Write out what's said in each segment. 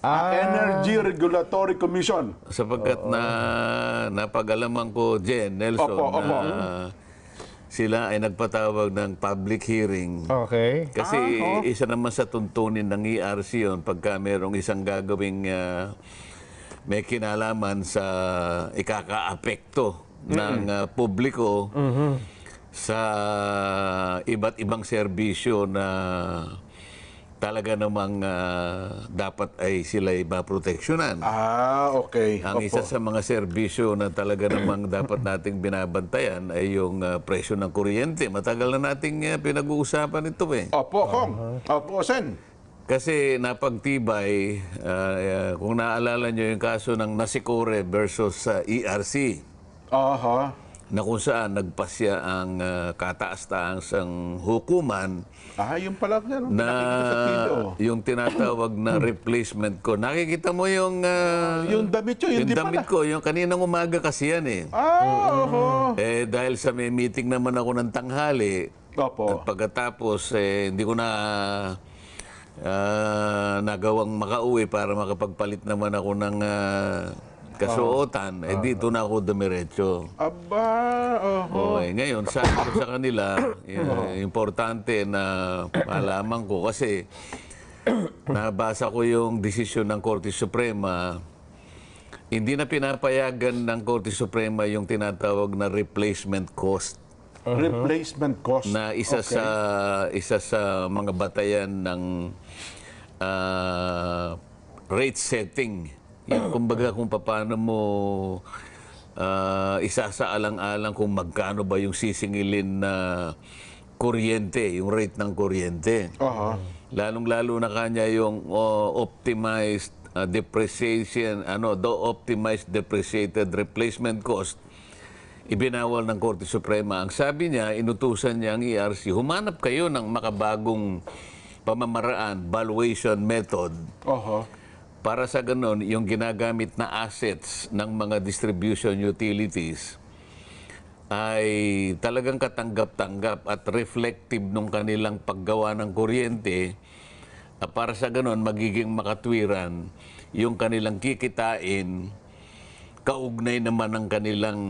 Ah, Energy Regulatory Commission. Sapagkat na napag-alaman ko, Jen, Nelson, Opo, opo. na sila ay nagpatawag ng public hearing. Okay. Kasi Ah, isa naman sa tuntunin ng ERC yun pagka merong isang gagawing ah, may kinalaman sa ikaka-apekto ng ah, publiko sa iba't ibang serbisyo na talaga namang ah, dapat ay sila maproteksyonan. Ah, okay. Ang isa sa mga serbisyo na talaga namang dapat nating binabantayan ay yung ah, presyo ng kuryente. Matagal na nating ah, pinag-uusapan ito eh. Opo, Kong. Opo, Sen. Kasi napagtibay, ah, ah, kung naalala nyo yung kaso ng Nasikore versus sa ERC, Aha. Na kung saan nagpasya ang uh, kataas-taasang hukuman Ah, yung pala na TV, oh. yung tinatawag na replacement ko. Nakikita mo yung... ah, Yung damit yun, yung hindi damit pala. ko, yung kaninang umaga kasi yan eh. Ah, oho. Eh, dahil sa may meeting naman ako ng tanghali, Opo. at pagkatapos, eh, hindi ko na ah, nagawang makauwi para makapagpalit naman ako ng ah, kasuotan. Eh, dito na ako dumiretso. Aba, oho. Okay, ngayon, sabi ko sa kanila, eh, importante na malaman ko kasi nabasa ko yung desisyon ng Korte Suprema hindi na pinapayagan ng Korte Suprema yung tinatawag na replacement cost Replacement cost. na isa sa isa sa mga batayan ng ah, rate setting. Yan kumbaga kung paano mo ah, isasaalang-alang kung magkano ba yung sisingilin na kuryente, yung rate ng kuryente. Aha. Lalong-lalo na kanya yung oh, optimized uh, depreciation, ano, do optimized depreciated replacement cost, ibinawal ng Korte Suprema. Ang sabi niya, inutusan niya ang ERC, humanap kayo ng makabagong pamamaraan, valuation method, Oho. Para sa ganon, yung ginagamit na assets ng mga distribution utilities ay talagang katanggap-tanggap at reflective nung kanilang paggawa ng kuryente ah, para sa ganon magiging makatwiran yung kanilang kikitain kaugnay naman ng kanilang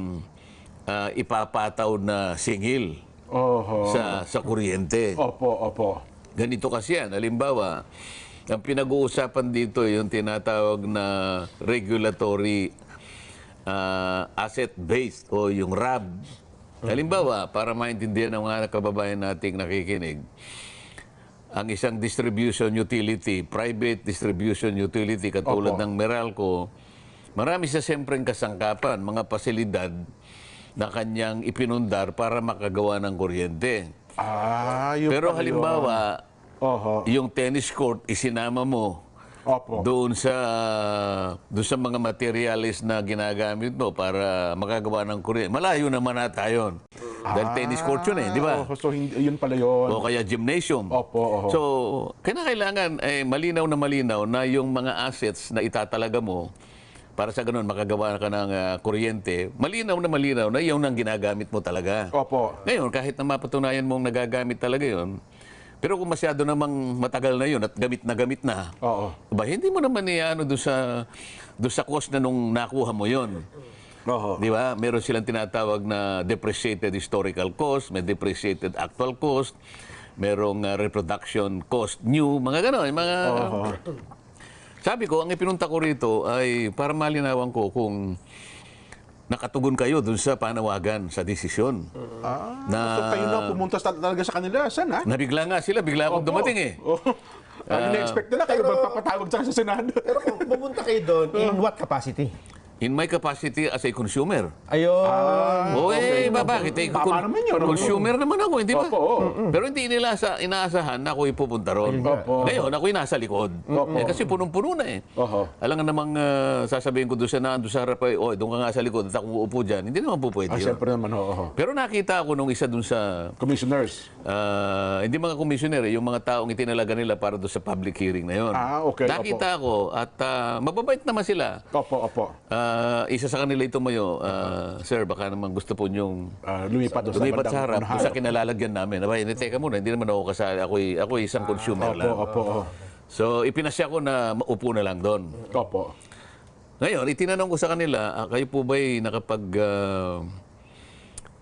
ah, ipapataw na singil Oho. sa sa kuryente. Opo, opo. Ganito kasi yan. Halimbawa, ang pinag-uusapan dito yung tinatawag na regulatory uh, asset-based o yung RAB. Halimbawa, para maintindihan ng mga kababayan nating nakikinig, ang isang distribution utility, private distribution utility katulad Opo. ng Meralco, marami sa siyempreng kasangkapan, mga pasilidad na kanyang ipinundar para makagawa ng kuryente. Ah, Pero halimbawa. Oho. yung tennis court isinama mo Opo. doon sa doon sa mga materials na ginagamit mo para makagawa ng kuryente. Malayo naman ata yun. Dahil tennis court yun eh, di ba? Oho, so, hindi, yun pala yun. O kaya gymnasium. Opo, oho. So, kinakailangan eh, malinaw na malinaw na yung mga assets na itatalaga mo para sa ganun makagawa ka ng ah, kuryente, malinaw na malinaw na yun ang ginagamit mo talaga. Opo. Ngayon, kahit na mapatunayan mong nagagamit talaga yon, pero kung masyado namang matagal na yun at gamit na gamit na, Oo. ba, hindi mo naman iano doon sa, doon sa cost na nung nakuha mo yon. Oho. Di ba? Meron silang tinatawag na depreciated historical cost, may depreciated actual cost, merong uh, reproduction cost new, mga gano'n. Mga, Sabi ko, ang ipinunta ko rito ay para malinawan ko kung nakatugon kayo dun sa panawagan sa desisyon. Ah, Na- so kayo na pumunta sa- talaga sa kanila. Saan, ha? Nabigla nga sila, bigla akong dumating eh. Oh. Ang ina-expect nila kayo magpapatawag sa sa Senado. Pero kung pumunta kayo doon, in what capacity? In my capacity as a consumer. Ayun. Oo, eh, ba, bakit? Eh, Tama con- naman yun, oo. Consumer naman ako, hindi ba? Opo. Pero hindi nila sa inaasahan na ako'y pupunta ron. Opo. Ngayon, ako'y nasa likod. Eh, kasi punong-puno na eh. Oho. Alam nga namang ah, sasabihin ko doon sa naan, doon sa harap, eh, oh, doon ka nga sa likod at ako uupo dyan. Hindi naman po pwede Ah, yun. siyempre naman, oo. Pero nakita ako nung isa doon sa Commissioners. Ah, hindi mga komisyoner, eh, yung mga taong itinalaga nila para doon sa public hearing na yon. Ah, okay, Nakita ko at ah, mababait naman sila. Opo, opo. Ah, isa sa kanila ito mayo, ah, sir, baka naman gusto po niyong Ah, lumipat sa lumipat sa harap, sa kinalalagyan namin. Aba, hindi, teka muna, hindi naman ako kasali. Ako, ako isang consumer Opo, lang. opo. opo. So, ipinasya ko na maupo na lang doon. Opo. Ngayon, itinanong ko sa kanila, kayo po ba'y nakapag... ah,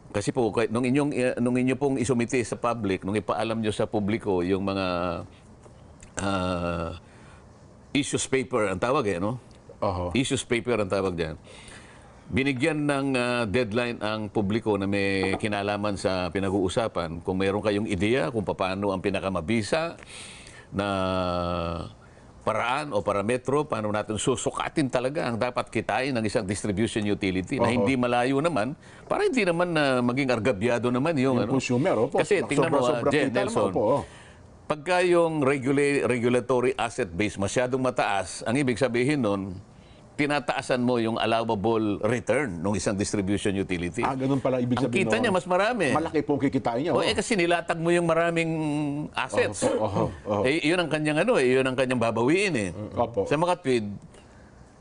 kasi po, kay- nung, inyong, eh, nung inyo pong isumite sa public, nung ipaalam nyo sa publiko yung mga ah, issues paper, ang tawag eh, no? Oho. Issues paper ang tawag dyan. Binigyan ng ah, deadline ang publiko na may kinalaman sa pinag-uusapan. Kung mayroon kayong ideya kung paano ang pinakamabisa na paraan o parametro, paano natin susukatin talaga ang dapat kitain ng isang distribution utility na hindi malayo naman, para hindi naman na maging argabyado naman yung, Yung ano. consumer, opo. Kasi tingnan mo, ah, Sobra-sobra Jen Nelson, opo, oh. Pagka yung regula- regulatory asset base masyadong mataas, ang ibig sabihin nun, tinataasan mo yung allowable return ng isang distribution utility. Ah, ganun pala ibig ang sabihin kita noon. niya mas marami. Malaki po ang kikitain niya. O oh. eh kasi nilatag mo yung maraming assets. Oho, oho. Eh, yun ang kanyang ano eh, yun ang kanyang babawiin eh. Opo. Sa mga tweet,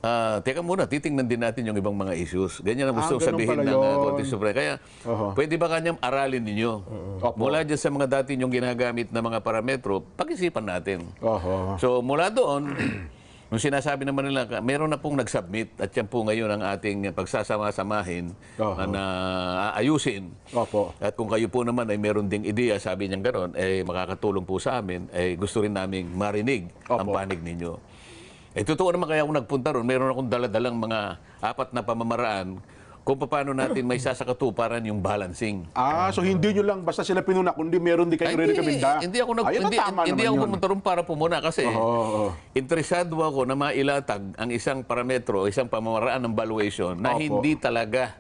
ah, teka muna, titingnan din natin yung ibang mga issues. Ganyan ang Ah, gusto ganun sabihin ng uh, yun. Korte Suprema. Kaya, Oho. pwede ba kanyang aralin ninyo? Opo. Mula dyan sa mga dati yung ginagamit na mga parametro, pag-isipan natin. Oho. So, mula doon, nung sinasabi naman nila, meron na pong nag-submit at yan po ngayon ang ating pagsasama-samahin Oho. na aayusin. Opo. At kung kayo po naman ay meron ding ideya, sabi niya gano'n, eh makakatulong po sa amin, eh gusto rin naming marinig ang Opo. panig ninyo. Eh totoo naman kaya ako nagpunta ron, meron akong daladalang mga apat na pamamaraan kung paano natin may sasakatuparan yung balancing. Ah, so hindi nyo lang basta sila pinuna, kundi meron din kayo rin rekomenda. hindi ako nag Ayun, hindi, hindi ako pumunta ron para pumuna kasi Oo, oo. interesado ako na mailatag ang isang parametro, isang pamamaraan ng valuation na Opo. hindi talaga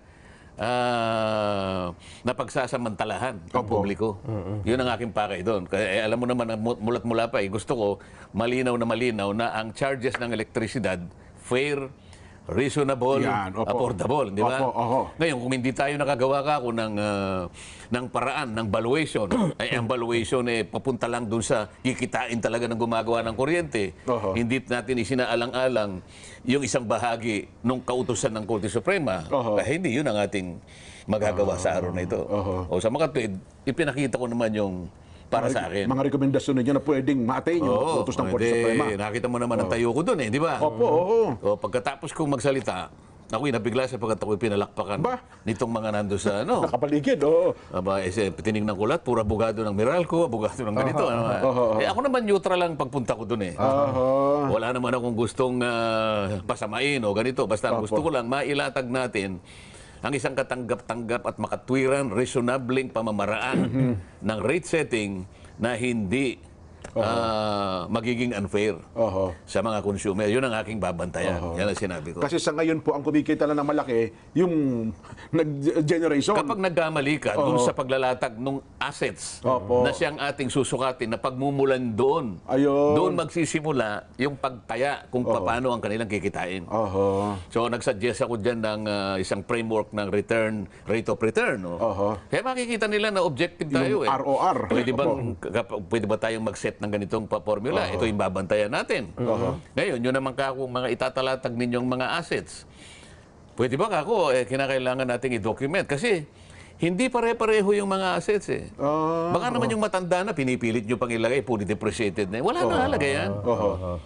ah, napagsasamantalahan ng publiko. Yun ang aking pakay doon. Kaya eh, alam mo naman, na mu- mulat mula pa, eh, gusto ko malinaw na malinaw na ang charges ng elektrisidad fair, reasonable, Yan, opo. affordable, di ba? Opo, oho. Ngayon, kung hindi tayo nakagawa ka ako ng, ah, ng paraan, ng valuation, ay ang valuation eh, papunta lang dun sa kikitain talaga ng gumagawa ng kuryente. Oho. Hindi natin isinaalang-alang yung isang bahagi ng kautusan ng Korte Suprema. Oho. Eh, hindi, yun ang ating magagawa sa araw na ito. Oho. O sa mga tweet, ipinakita ko naman yung para sa akin. Mga rekomendasyon ninyo na pwedeng maatay nyo. Oo, utos ng Korte Suprema. nakita mo naman ang tayo ko doon eh, di ba? Opo, oo. O pagkatapos kong magsalita, ako'y nabigla sapagkat ako'y pinalakpakan Ba? nitong mga nando sa ano. Nakapaligid, oo. Aba, eh, eh, tinignan ko lahat, puro abogado ng Meralco, abogado ng ganito. ano, ah. oho, oho. Eh, ako naman neutral lang pagpunta ko doon eh. Oho. Wala naman akong gustong ah, pasamain o ganito. Basta Opo. gusto ko lang, mailatag natin ang isang katanggap-tanggap at makatwiran, reasonabling pamamaraan Mm-hmm. ng rate setting na hindi ah, magiging unfair Oho. sa mga consumer. Yun ang aking babantayan. Yan ang sinabi ko. Kasi sa ngayon po, ang kumikita lang ng malaki, yung nag-generation. Kapag nagkamali ka dun sa paglalatag ng assets Opo. na siyang ating susukatin na pagmumulan doon, Ayun. doon magsisimula yung pagtaya kung paano ang kanilang kikitain. Oho. So nagsuggest ako dyan ng ah, isang framework ng return, rate of return. No? Oho. Kaya makikita nila na objective tayo Yung eh. ROR. Pwede, bang, kap- pwede ba tayong mag-set ng ganitong pa- formula? Ito yung babantayan natin. Ngayon, yun naman kako mga itatalatag ninyong mga assets. Pwede ba kako, eh, kinakailangan nating i-document? Kasi hindi pare-pareho yung mga assets eh. Ah, Baka naman yung matanda na, pinipilit nyo pang ilagay, fully depreciated na. Wala na halaga yan. Oho.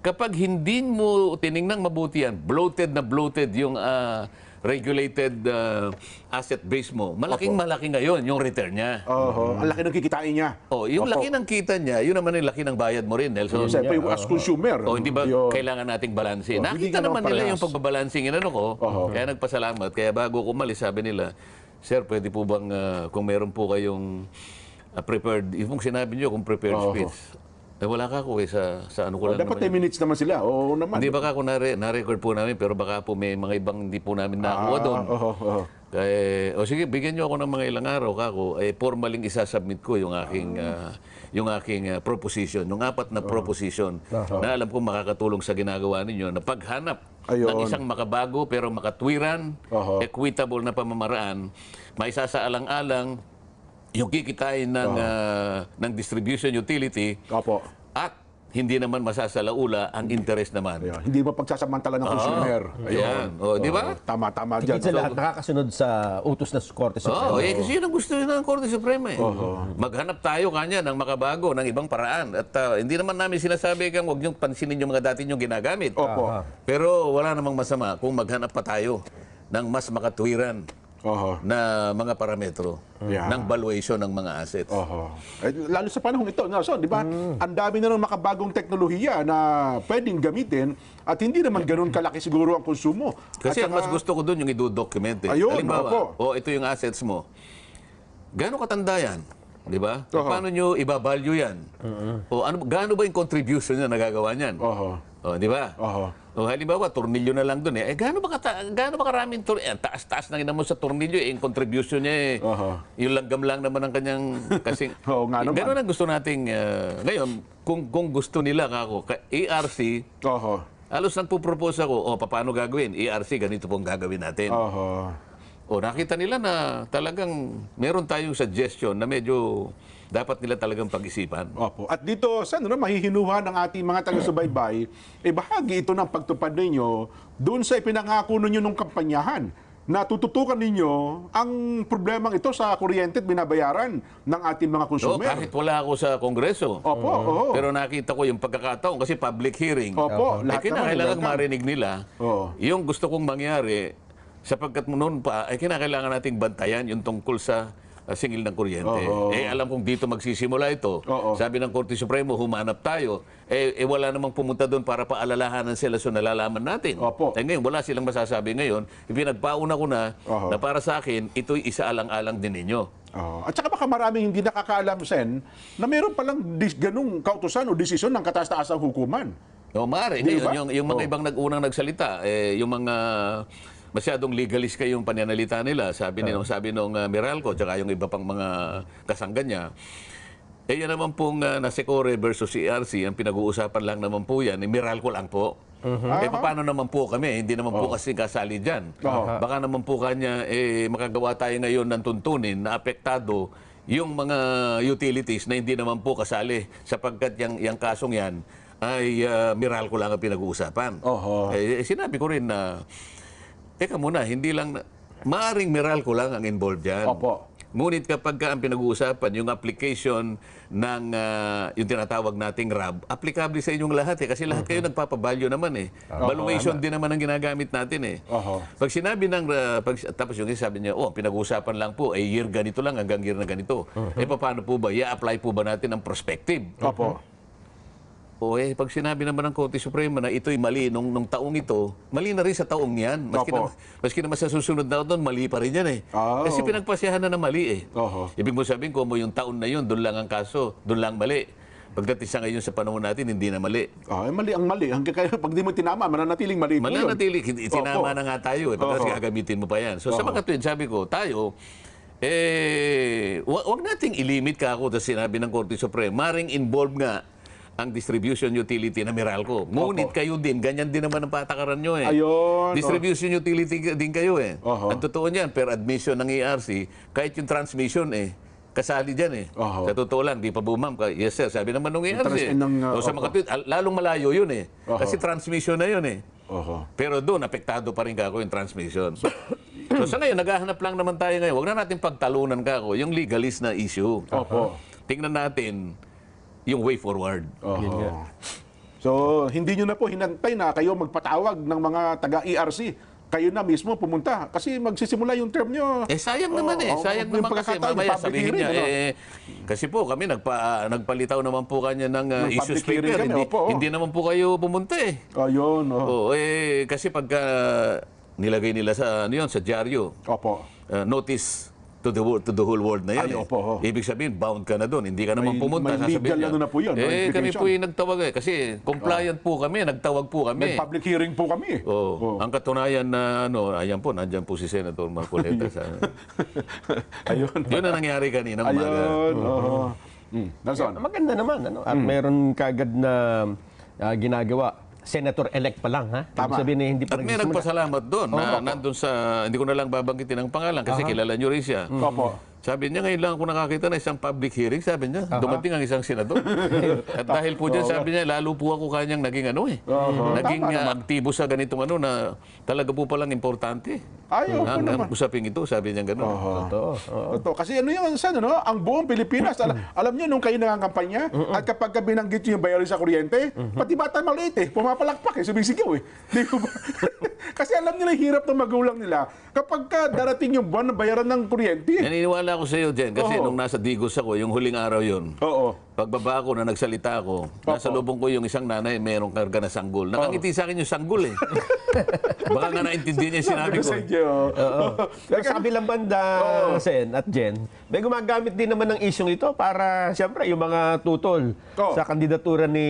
Kapag hindi mo tiningnan mabuti yan, bloated na bloated yung ah, regulated ah, asset base mo, malaking malaki ngayon yung return niya. Oho. Ang laki ng kikitain niya. Oh, yung Opo. laki ng kita niya, yun naman yung laki ng bayad mo rin, Nelson. Siyempre, yung as consumer. O hindi ba yun. kailangan nating balansin? Oh, Nakita naman ng nila parehas. yung pagbabalancing inano ko. Kaya nagpasalamat. Kaya bago ko umalis, sabi nila, Sir, pwede po bang ah, kung meron po kayong ah, prepared, yung sinabi niyo kung prepared speech, eh wala ka ko eh, sa, sa ano ko lang Dapat naman. 10 minutes naman sila. Oo naman. Hindi baka ako nare- na-record po namin, pero baka po may mga ibang hindi po namin nakuha doon. Ah, oho, oho. Kaya, o sige, bigyan niyo ako ng mga ilang araw, kako. Eh, formaling isasubmit ko yung aking, ah, yung aking ah, proposition, yung apat na proposition na alam ko makakatulong sa ginagawa ninyo na paghanap ng Ayun. isang makabago pero makatwiran, Oho. equitable na pamamaraan, maisasaalang-alang yung kikitain ng, ah, ng distribution utility Opo. at hindi naman masasalaula ang interest naman. Ayun, hindi mo pagsasamantala ng consumer. Ayan. O, di ba? Tama, tama Higit dyan. sa lahat, nakakasunod sa utos ng Korte Oo, Suprema. eh, kasi yun ang gusto rin ng Korte Suprema eh. Maghanap tayo kanya ng makabago, ng ibang paraan. At ah, hindi naman namin sinasabi kang huwag niyong pansinin yung mga dati niyong ginagamit. Opo. Pero wala namang masama kung maghanap pa tayo ng mas makatuwiran Oho. na mga parametro Yeah. ng valuation ng mga assets. Oho. Eh, lalo sa panahon ito, Nelson, di ba? Mm. Ang dami na ng makabagong teknolohiya na pwedeng gamitin at hindi naman ganun kalaki siguro ang konsumo. Kasi At ang mas saka- gusto ko doon yung i-document eh. Ayun, Halimbawa, o ito yung assets mo. Gaano katanda yan? Di ba? Oho. Paano nyo ibabalyo yan? O ano, gaano ba yung contribution na nagagawa niyan? Oho. O, di ba? Oho. O halimbawa, tornilyo na lang doon eh. Eh, gaano ba, kata, gaano ba karaming tornilyo? Eh, taas-taas na mo sa tornilyo eh. Yung contribution niya eh. Oho. Yung langgam lang naman ang kanyang kasing... Oo nga naman. Ganun ang gusto nating... ah, ngayon, kung, kung gusto nila kako, ka, ERC, Oho. Halos nagpo-propose ako, o paano gagawin? ERC, ganito pong gagawin natin. Oho. O nakita nila na talagang meron tayong suggestion na medyo dapat nila talagang pag-isipan. Opo. At dito, sa ano, mahihinuha ng ating mga taga-subaybay, eh bahagi ito ng pagtupad ninyo doon sa ipinangako ninyo ng kampanyahan na tututukan ninyo ang problemang ito sa kuryente at binabayaran ng ating mga consumer. kahit wala ako sa Kongreso, Opo, oo. pero nakita ko yung pagkakataon kasi public hearing. Opo, Eh, naman kinakailangan marinig nila Oo. yung gusto kong mangyari sapagkat noon pa, ay kinakailangan nating bantayan yung tungkol sa uh, singil ng kuryente. Oo. Eh alam kong dito magsisimula ito. Oo. Sabi ng Korte Supremo, humanap tayo. Eh, eh wala namang pumunta doon para paalalahanan sila so nalalaman natin. Opo. Eh ngayon, wala silang masasabi ngayon. Ipinagpauna ko na Oo. na para sa akin, ito'y isaalang-alang din ninyo. Oo. At saka baka maraming hindi nakakaalam, Sen, na meron palang dis- ganung kautusan o desisyon ng kataas-taasang hukuman. O maaari. Di Ngayon, ba? yung, yung mga Oo. ibang nag-unang nagsalita, eh, yung mga masyadong legalist kayong pananalita nila, sabi ni sabi nung uh, Meralco, tsaka yung iba pang mga kasangga niya, eh yan naman pong uh, Nasecore versus ERC, ang pinag-uusapan lang naman po yan, eh, Meralco lang po. Eh paano naman po kami? Hindi naman po kasi kasali dyan. Oo. Baka naman po kanya, eh, makagawa tayo ngayon ng tuntunin na apektado yung mga utilities na hindi naman po kasali sapagkat yung, yung kasong yan ay uh, Meralco lang ang pinag-uusapan. Oho. Eh, eh, sinabi ko rin na, teka muna, hindi lang, na, maaring Meralco lang ang involved dyan. Opo. Ngunit kapag ka ang pinag-uusapan, yung application ng ah, yung tinatawag nating RAB, applicable sa inyong lahat eh. Kasi lahat kayo nagpapabalyo naman eh. Valuation din naman ang ginagamit natin eh. Oho. Pag sinabi ng, ah, pag, tapos yung isa sabi niya, oh, pinag-uusapan lang po, eh, year ganito lang hanggang year na ganito. Eh, paano po ba? I-apply po ba natin ang prospective? Opo. O eh, pag sinabi naman ng Korte Suprema na ito'y mali nung, nung taong ito, mali na rin sa taong yan. Maski, Opo. na, maski naman sa susunod na taon, mali pa rin yan eh. Ah, Kasi oo. pinagpasyahan na na mali eh. Oho. Ibig mo sabihin, kung mo yung taon na yun, doon lang ang kaso, doon lang mali. Pagdating sa ngayon sa panahon natin, hindi na mali. Ah, eh, mali ang mali. Hanggang kayo, pag di mo tinama, mananatiling mali po yun. Mananatili, tinama Opo. na nga tayo eh. Pagkas Oho. gagamitin mo pa yan. So sa mga tuwid, sabi ko, tayo, eh, wa- wag nating ilimit ka ako sa sinabi ng Korte Suprema. Maring involved nga ang distribution utility na Meralco. Ngunit kayo din, ganyan din naman ang patakaran nyo eh. Ayun, Distribution utility din kayo eh. Oho. Ang totoo niyan, per admission ng ERC, kahit yung transmission eh, kasali dyan eh. Oho. Sa totoo lang, di pa bumam. Yes sir, sabi naman nung ERC. trans- ng, uh, o sa oho. mga tweet, al- lalong malayo yun eh. Oho. Kasi transmission na yun eh. Oho. Pero doon, apektado pa rin kako yung transmission. So, so sa ngayon, naghahanap lang naman tayo ngayon. Huwag na natin pagtalunan kako yung legalist na issue. Opo. Tingnan natin yung way forward. Oho. So, hindi nyo na po hinantay na kayo magpatawag ng mga taga-ERC. Kayo na mismo pumunta. Kasi magsisimula yung term nyo. Eh sayang naman eh. Sayang yung naman kasi pagkakataon, mamaya public sabihin hearing, niya ano? eh kasi po kami nagpa nagpalitaw naman po kanya ng uh, Ng issue public hearing speaker. kami, Hindi, opo, oo. hindi naman po kayo pumunta eh. Ayun. Oh. Oo, eh kasi pagka nilagay nila sa ano yun, sa dyaryo, Opo. uh, notice to the world, to the whole world na yan. Ay, eh. opo, oh. Ibig sabihin, bound ka na doon. Hindi ka naman May- pumunta. may sasabihin legal ano na po yun, Eh, kami po yung nagtawag eh. Kasi compliant po kami, nagtawag po kami. May public hearing po kami. Oh, Ang katunayan na ano, ayan po, nandiyan po si Senator Marcoleta. sa, Ayun. yun ang nangyari kanina umaga. Ayun. Oo. Mm. Nelson. Maganda naman. Ano? At meron kagad na ah, ginagawa. Senator-elect pa lang, ha? Tama. sabihin eh, hindi pa At may nagpasalamat doon na nandun sa, hindi ko na lang babanggitin ang pangalan kasi kilala nyo rin siya. Opo. Sabi niya, ngayon lang ako nakakita na isang public hearing, sabi niya, dumating ang isang senador. At dahil po dyan, sabi niya, lalo po ako kanyang naging ano eh. Naging uh, aktibo sa ganitong ano na talaga po palang importante. Ay, opo ang, naman. ang usaping ito, sabi niya gano'n. Totoo. Oo. Totoo. Kasi ano yung san, ano, ang buong Pilipinas, alam, alam niyo nung kayo nangangampanya, at kapag ka binanggit niyo yung bayarin sa kuryente, pati bata maliit eh, pumapalakpak eh, sumisigaw eh. Di ba? Kasi alam nila yung hirap ng magulang nila kapag ka darating yung buwan na bayaran ng kuryente. Naniniwala ako sa iyo, Jen, kasi Oo. nung nasa Digos ako, yung huling araw yun, Oo. Pagbaba ko na nagsalita ako, nasa lubong ko yung isang nanay, merong karga na sanggol. Nakangiti sa akin yung sanggol eh. Baka nga naintindihan niya yung sinabi Sabi ko sa inyo. Pero sa kabilang banda, Sen at Jen, may gumagamit din naman ng isyong ito para, siyempre, yung mga tutol Oo. sa kandidatura ni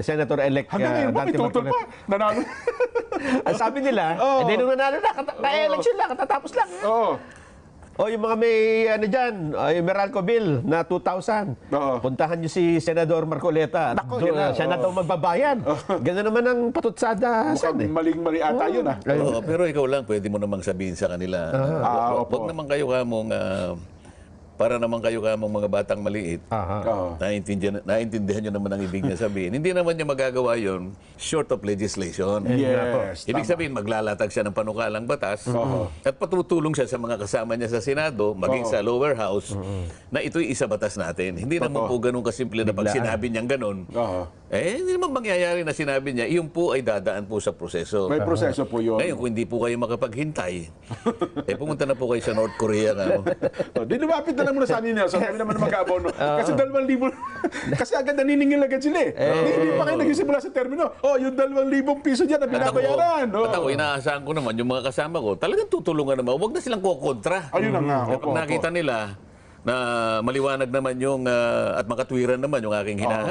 Senator-elect Hanggang uh, ngayon ba, may Dante tutol Marcoleta. pa? Nanalo. Ang sabi nila, Oo. hindi nung nanalo na, kata- na-election lang, katatapos lang. Oo. O yung mga may ano dyan, ay Meralco Bill na 2,000. Oo. Puntahan niyo si Senador Marcoleta. Nako, Do- na, siya na daw magbabayan. Ganun naman ang patutsada. Mukhang eh. maling-mali ata yun ah. Oo, pero ikaw lang, pwede mo namang sabihin sa kanila. na, Ah, wag- opo. wag naman kayo kamong, ah, para naman kayo kamong mga batang maliit. Aha. Oo. Naintindihan, naintindihan nyo naman ang ibig niya sabihin. Hindi naman niya magagawa yon short of legislation. Yes. Ibig tama. sabihin, maglalatag siya ng panukalang batas at patutulong siya sa mga kasama niya sa Senado, maging sa lower house, na ito'y isa batas natin. Hindi naman po ganun kasimple na pag sinabi niyang ganun, Oo. Eh, hindi naman mangyayari na sinabi niya, iyon po ay dadaan po sa proseso. May proseso po yun. Ngayon, kung hindi po kayo makapaghintay, eh pumunta na po kayo sa North Korea. Ka, Oh, di lumapit na lang muna sa amin Nelson. Kami naman mag-abono. Kasi dalawang libo. kasi agad naniningil agad sila eh. Di, di pa kayo nagsisimula sa termino. Oh, yung dalawang libong piso dyan na At ako, binabayaran. Oh. at ako, inaasahan ko naman, yung mga kasama ko, talagang tutulungan naman. Huwag na silang kukontra. Ayun na nga. Kapag Opo, nakita nila na maliwanag naman yung, ah, at makatwiran naman yung aking hinahan.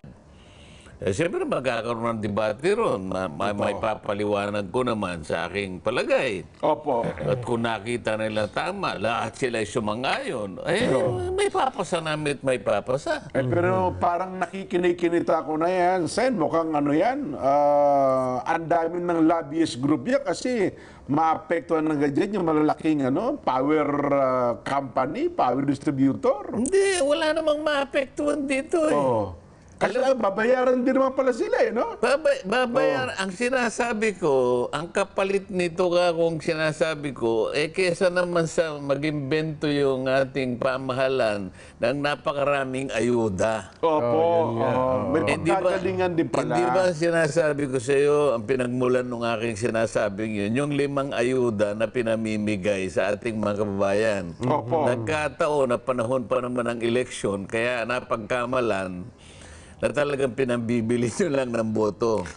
Eh, siyempre magkakaroon ng debate ron. Na, may, may papaliwanag ko naman sa aking palagay. Opo. At kung nakita nila tama, lahat sila ay sumangayon, eh, may papasa namin at may papasa. Eh, pero parang nakikinikinita ko na yan. Sen, mukhang ano yan, ah, ang dami ng lobbyist group yan kasi maapektuhan ng ganyan yung malalaking ano, power ah, company, power distributor. Hindi, wala namang maapektuhan dito eh. Oh. Kasi babayaran din naman pala sila eh, no? Babay, babayar, ang sinasabi ko, ang kapalit nito ka kung sinasabi ko, eh kesa naman sa mag-imbento yung ating pamahalan ng napakaraming ayuda. Opo. oh, may Hindi ba, pagkagalingan din pala. hindi ba sinasabi ko sa iyo, ang pinagmulan ng aking sinasabing yun, yung limang ayuda na pinamimigay sa ating mga kababayan. Opo. Nagkataon na panahon pa naman ng eleksyon, kaya napagkamalan na talagang pinambibili nyo lang ng boto.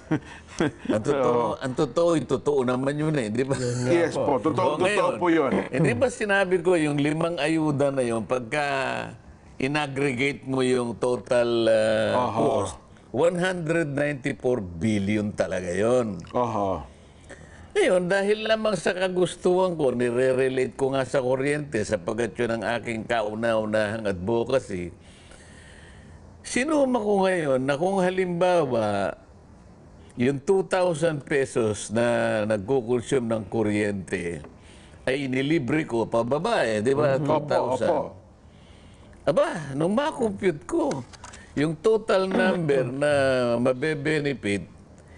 ang totoo, ang totoo, yung totoo naman yun eh, di ba? Yes po, totoo, Oo, totoo ngayon, po yun. Hindi ba sinabi ko yung limang ayuda na yun, pagka inaggregate mo yung total uh, Aha. cost, 194 billion talaga yon. Oho. Ngayon, dahil lamang sa kagustuhan ko, nire-relate ko nga sa kuryente sapagkat yun ang aking kauna-unahang advocacy. Sinuma ko ngayon na kung halimbawa, yung 2,000 pesos na nagkukonsume ng kuryente ay inilibre ko pababa eh, di ba? 2,000. Opo, opo. Aba, nung makompute ko, yung total number na mabe-benefit,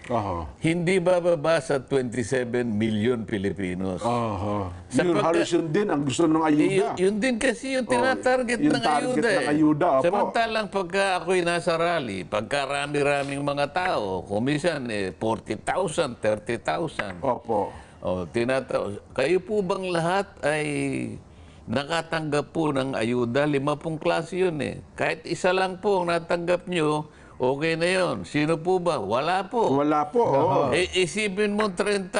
Oho. hindi bababa sa 27 million Pilipinos. Oho. Sa Yun, pagka- halos yun din ang gusto ng ayuda. yun din kasi yung tinatarget yung ng target ayuda. ng eh. ayuda, opo. Samantalang pagka ako'y nasa rally, pagka rami-raming mga tao, kumisan eh, 40,000, 30,000. Opo. O, tinata- kayo po bang lahat ay nakatanggap po ng ayuda? Lima pong klase yun eh. Kahit isa lang po ang natanggap nyo, okay na yon. Sino po ba? Wala po. Wala po. oo. Eh, isipin mo 30,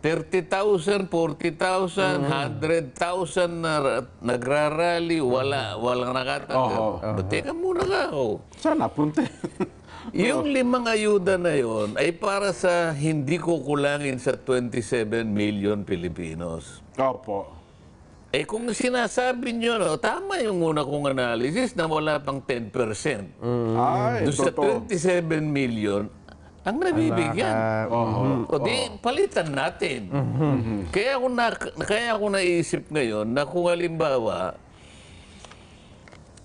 30,000, 40,000, 100,000 na ra- nagrarally, wala, walang nakatanggap. Oo. But teka muna ka ako. Saan napunta? Yung limang ayuda na yon ay para sa hindi kukulangin sa 27 million Pilipinos. Opo. Eh kung sinasabi nyo, no, tama yung una kong analysis na wala pang 10%. Ay, Doon sa totoo. 27 million, ang nabibigyan. Naka- O di, palitan natin. Kaya ako na, kaya ako naisip ngayon na kung halimbawa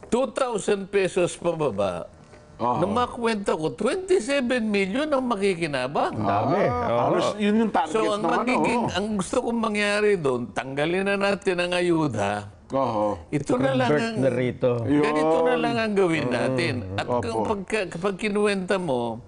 2,000 pesos pababa, Oo. nung makwenta ko, 27 million ang makikinabang. Dami. Oo. Halos yun yung target So ang ng ano. magiging, oh. ang gusto kong mangyari doon, tanggalin na natin ang ayuda. Oo. Ito na lang Convert ang, na rito. Yun. ganito na lang ang gawin natin. At Opo. kung pagka, kapag kinuwenta mo,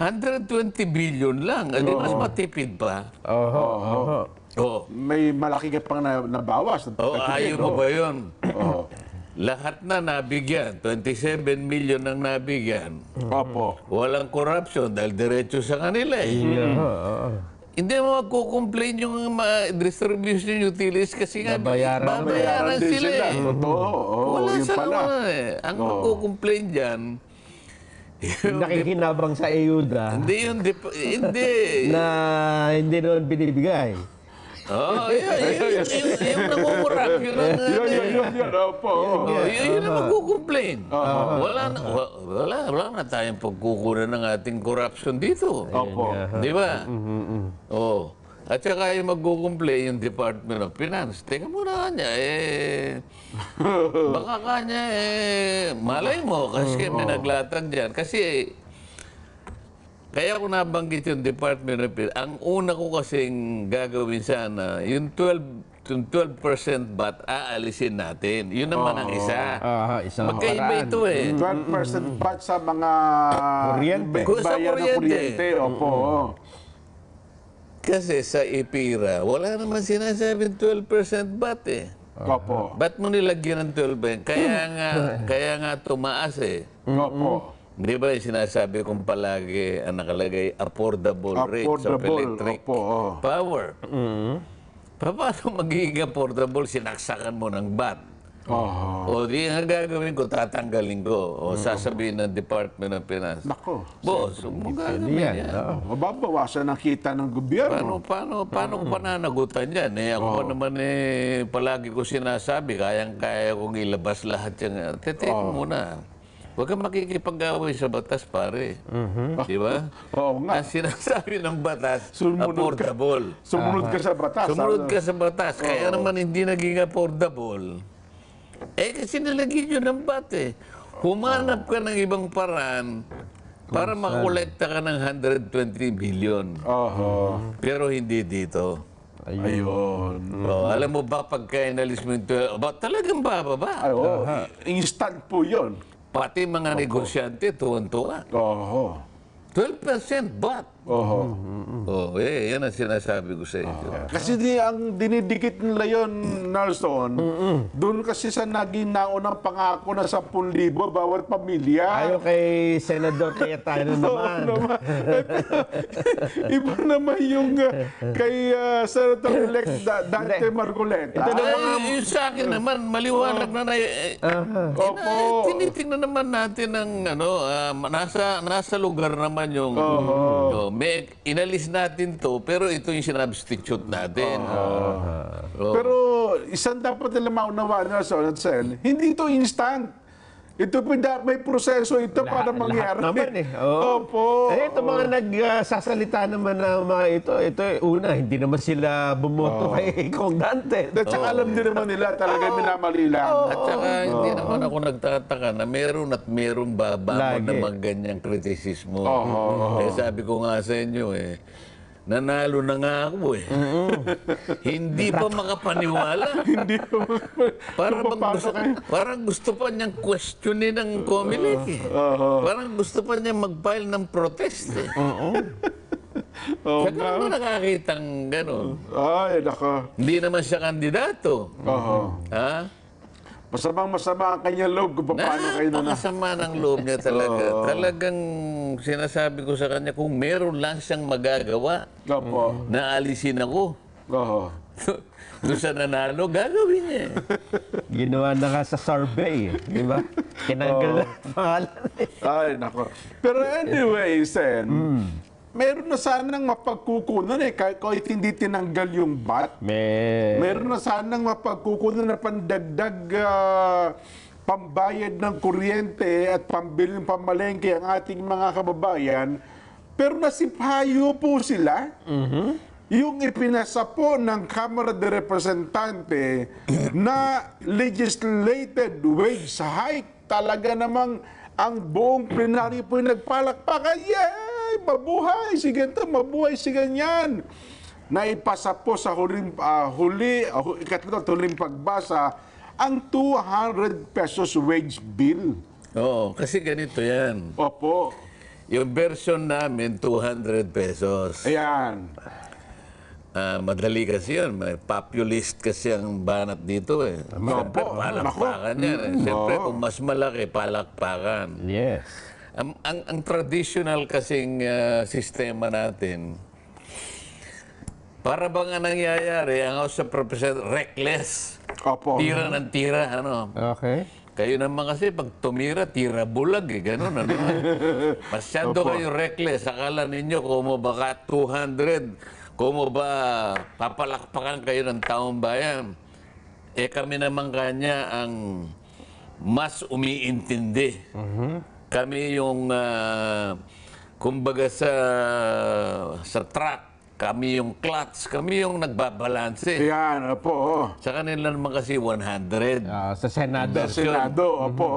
120 billion lang. Adi mas matipid pa. Oho. Oho. Oh, May malaki ka pang na, nabawas. oh ayaw mo ba yun? Oo. Lahat na nabigyan. 27 million ang nabigyan. Opo. Walang corruption dahil diretso sa kanila eh. Oho. Hindi mo magko-complain yung mga distribution utilities kasi nga Babayaran. babayaran din sila eh. Totoo. Oo, Wala yun sa pala. naman eh. Ang magko-complain dyan, Yung nakikinabang sa ayuda hindi yung dip- hindi. na hindi naman binibigay. Oh, yun, yun, yun, yun, nangungurap, yun ang Yun, yun, eh. yun, yun. Opo. oo. Oh, yun, yun ang magkukomplain. Wala, na, wala, wala na tayong pagkukunan ng ating corruption dito. Opo. Di ba? Oo. At saka yung magkukomplain yung Department of Finance. Teka muna kanya, eh... baka kanya, eh... Malay mo, kasi may naglatag dyan. Kasi, kaya ko nabanggit yung Department of Finance. Ang una ko kasing gagawin sana, yung 12 yung 12% VAT, aalisin natin. Yun naman ang isa. Aha, isang Magkaiba paraan. ito eh. 12% baht sa mga Kuryente. bayan Sa ng kuryente. kuryente. Opo. Kasi sa IPIRA, wala naman sinasabing 12% VAT eh. Opo. Ba't mo nilagyan ng 12 Kaya nga, kaya nga tumaas eh. Opo. Di ba yung sinasabi kong palagi ang nakalagay affordable, rates of Affordable. electric Opo. oo. power. Pa- Paano magiging affordable? Sinaksakan mo ng bat. Oo. O di ang gagawin ko, tatanggalin ko. O sasabihin ng Department of Finance. Nako. Boss, huwag mo gagawin Yan. yan. oo. Mababawasan ang kita ng gobyerno. Paano, paano, paano ko pananagutan yan? Eh, ako pa naman eh, palagi ko sinasabi, kayang-kaya kong ilabas lahat yan. Tete mo muna. Huwag kang makikipag-away sa batas, pare. Di ba? Oo nga. Ang sinasabi ng batas, Sumunod ka. affordable. Sumunod ka sa batas. Sumunod ka sa batas. Kaya naman hindi naging affordable. Eh, kasi nilagyan yun ng bat eh. Humanap ka ng ibang paraan para makolekta ka ng 120 billion. Oo. Pero hindi dito. Ayun. Oh, alam mo ba pagka inalis mo yung 12, ba, talagang bababa. Ay, oo. Instant po yun. Pati mga negosyante, tuwan-tuwa. Oo. 12% baht. Oo. Oh, eh, yan ang sinasabi ko sa inyo. Kasi di, ang dinidikit nila yun, Nelson, doon kasi sa naging naunang pangako na 10,000 bawat pamilya. Ayaw kay Senador Cayetano naman. naman. Iba naman yung uh, kay uh, Senator-elect da- Dante Marcoleta. Ito na- Ay, yung sa akin naman, maliwanag na na. Eh, Opo. eh, tinitingnan naman natin ang ano, ah, nasa nasa lugar naman yung oh, may inalis natin to pero ito yung sinubstitute natin. Oh. Pero isang dapat nila maunawaan na sa Sen, hindi ito instant. Ito po da- may proseso ito para mangyari. naman eh. Oo. Opo. Eh, ito mga nagsasalita naman na mga ito, ito eh, una, hindi naman sila bumoto kay Kong Dante. At saka alam din naman nila talaga minamali lang. At saka hindi naman ako nagtataka na meron at meron babangon Lagi. na mga ganyang kritisismo. Oo, Eh, sabi ko nga sa inyo eh, nanalo na nga ako eh. hindi pa makapaniwala. Hindi Parang, bang gusto, parang gusto pa niyang questionin ng Comelec eh. Parang gusto pa niyang mag-file ng protest eh. Oo Saan nga. ka naman nakakitang gano'n? Ay, nako. Hindi naman siya kandidato. Oo. Ha? Masamang masama ang kanyang loob kung paano kayo na Napakasama ng loob niya talaga. Talagang sinasabi ko sa kanya, kung meron lang siyang magagawa, Opo. naalisin ako. Oo. Doon sa nanalo, gagawin niya. eh. Ginawa na nga sa survey, eh, di ba? Tinanggal na ang pangalan. Ay, nako. Pero anyway, Sen, meron na sanang mapagkukunan eh, kahit, kahit hindi tinanggal yung bat. May... Meron na sanang mapagkukunan na pandagdag ah, pambayad ng kuryente at pambili ng pamalengke ang ating mga kababayan Pero nasipayo po sila. Yung ipinasa po ng Kamara de Representante na legislated wage hike, talaga namang ang buong plenary po yung nagpalakpakan. Yay! Mabuhay! Si ganito, mabuhay si ganyan! Naipasa po sa huling, ah, huli, uh, ikatlo, huling pagbasa, ang 200 pesos wage bill. Oo, kasi ganito yan. Opo. Yung version namin, 200 pesos. Ayan. Ah, madali kasi yun. May populist kasi ang banat dito eh. Siyempre, Opo. palakpakan yan. Eh. Siyempre, Oo. kung mas malaki, palakpakan. Yes. Ang, ang, ang traditional kasing ah, sistema natin, para bang ang nangyayari, ang House of Representatives, reckless. Opo. Tira ng tira, ano. Okay. Kayo naman kasi pag tumira, tira bulag eh. Ganun, ano. Masyado kayo reckless. Akala ninyo kung mo baka 200, kung mo ba papalakpakan kayo ng taong bayan. Eh kami naman kanya ang mas umiintindi. Kami yung, ah, kumbaga sa, sa track, kami yung clutch, kami yung nagbabalanse. Ayan, opo. Sa kanila naman kasi 100. Ah, sa Senado. Sa Senado, opo.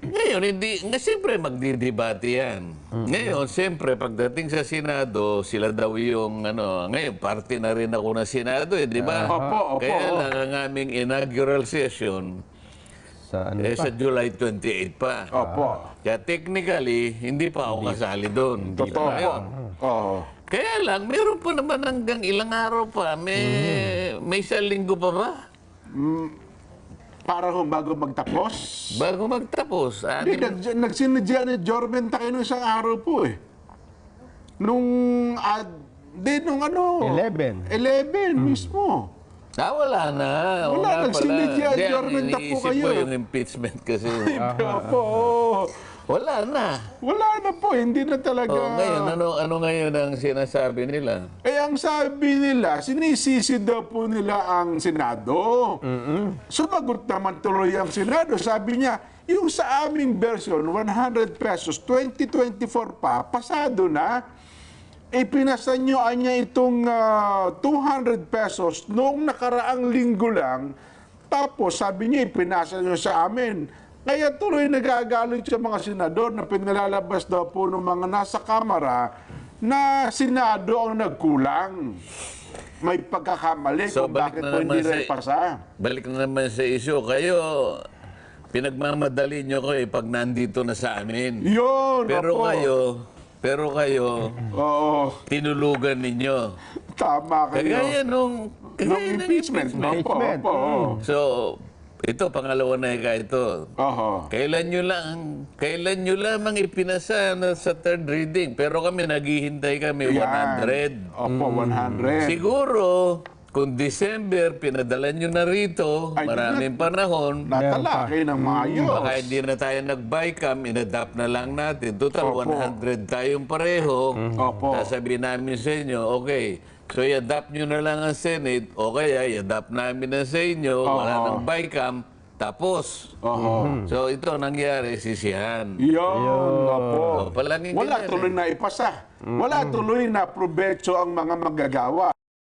Ngayon, hindi, nga siyempre magdidebate yan. Ngayon, siyempre, pagdating sa Senado, sila daw yung, ano, ngayon, parte na rin ako ng Senado, eh, di ba? Opo, opo. Kaya lang ang aming inaugural session, Sa ano eh, pa? sa July 28 pa. Opo. Kaya technically, hindi pa ako kasali doon. Totoo po. Ngayon, Oo. Kaya lang, meron pa naman hanggang ilang araw pa. May, may isang linggo pa ba? Para ho bago magtapos. Bago magtapos. Hindi, Anim, nag, nagsinadya ni Jormen tayo nung isang araw po eh. Nung, ad, di, nung ano? 11. 11 mismo. Ah, wala na. Wala, Hindi, ang Jordan, takbo iniisip kayo. ko yung impeachment kasi. Opo. wala na. Wala na po, hindi na talaga. Oh, ngayon, ano, ano ngayon ang sinasabi nila? Eh, ang sabi nila, sinisisi daw po nila ang Senado. Sumagot naman tuloy ang Senado. Sabi niya, yung sa aming version, 100 pesos, 2024 pa, pasado na. Eh, pinasa nyo niya itong ah, 200 pesos noong nakaraang linggo lang. Tapos, sabi niya, ipinasa nyo sa amin. Kaya tuloy nagagalit sa mga senador na pinalalabas daw po ng mga nasa kamara na senado ang nagkulang. May pagkakamali So, kung bakit po hindi naman na sa- ipasa. Balik na naman sa issue. Kayo, pinagmamadali nyo ko eh pag nandito na sa amin. Yun, Pero opo. kayo, pero kayo, Oo, tinulugan ninyo. tama kayo. Kagaya nung, Nung kagaya ng impeachment. impeachment. Opo, Impeachment. opo. So, ito, pangalawa na ika ito. Oho. Kailan nyo lang, kailan nyo lamang ipinasa na sa third reading, pero kami naghihintay kami Yan. 100. Opo, 100. Siguro, kung December, pinadala nyo na rito, Ay, maraming panahon, Natalaki ng maayos. baka hindi na tayo nag-bycam, inadapt na lang natin. Total, Opo. 100 tayong pareho. Opo. Sasabihin namin sa inyo, okay, so i-adapt nyo na lang ang Senate, o kaya i-adapt namin na sa inyo, wala Oo. nang bycam, tapos. Oho. So ito nangyari, sisihan. Yun, opo. O, Wala ganyan tuloy eh. na ipasa. Wala tuloy na provecho ang mga magagawa.